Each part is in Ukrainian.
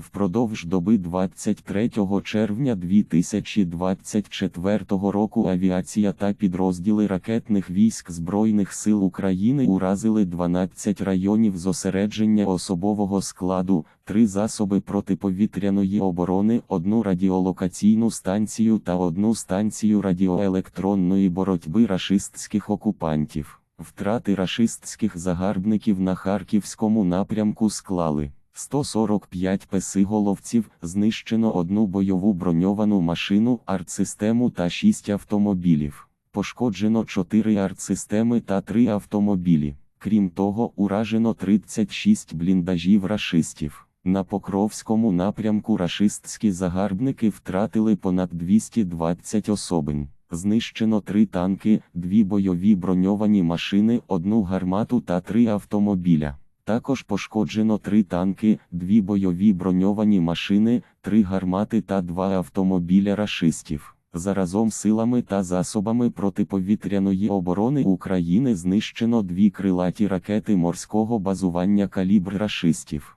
Впродовж доби 23 червня 2024 року авіація та підрозділи ракетних військ Збройних сил України уразили 12 районів зосередження особового складу, три засоби протиповітряної оборони, одну радіолокаційну станцію та одну станцію радіоелектронної боротьби рашистських окупантів. Втрати рашистських загарбників на харківському напрямку склали. 145 песиголовців, знищено одну бойову броньовану машину, артсистему та 6 автомобілів. Пошкоджено 4 артсистеми та 3 автомобілі. Крім того, уражено 36 бліндажів рашистів. На Покровському напрямку рашистські загарбники втратили понад 220 особин. Знищено 3 танки, 2 бойові броньовані машини, одну гармату та 3 автомобіля. Також пошкоджено три танки, дві бойові броньовані машини, три гармати та два автомобіля рашистів. Заразом силами та засобами протиповітряної оборони України знищено дві крилаті ракети морського базування калібр рашистів.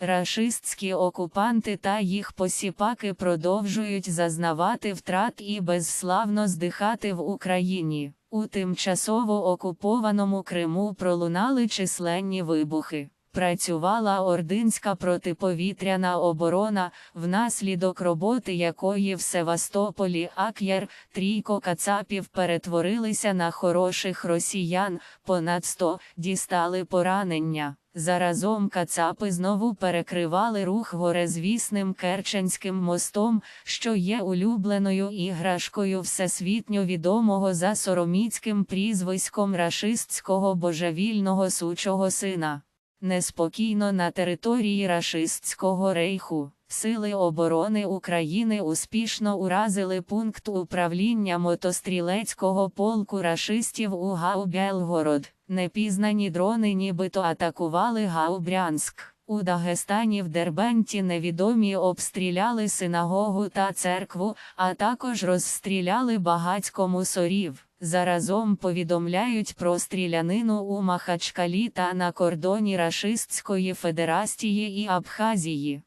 Рашистські окупанти та їх посіпаки продовжують зазнавати втрат і безславно здихати в Україні. У тимчасово окупованому Криму пролунали численні вибухи. Працювала ординська протиповітряна оборона, внаслідок роботи якої в Севастополі Ак'яр, трійко кацапів перетворилися на хороших росіян, понад 100 дістали поранення. Заразом кацапи знову перекривали рух горезвісним Керченським мостом, що є улюбленою іграшкою всесвітньо відомого за сороміцьким прізвиськом рашистського божевільного сучого сина. Неспокійно на території рашистського рейху. Сили оборони України успішно уразили пункт управління мотострілецького полку рашистів у Гау-Белгород. Непізнані дрони нібито атакували Гау-Брянськ. У Дагестані в Дербенті невідомі обстріляли синагогу та церкву, а також розстріляли багатько мусорів. Заразом повідомляють про стрілянину у Махачкалі та на кордоні Рашистської Федерації і Абхазії.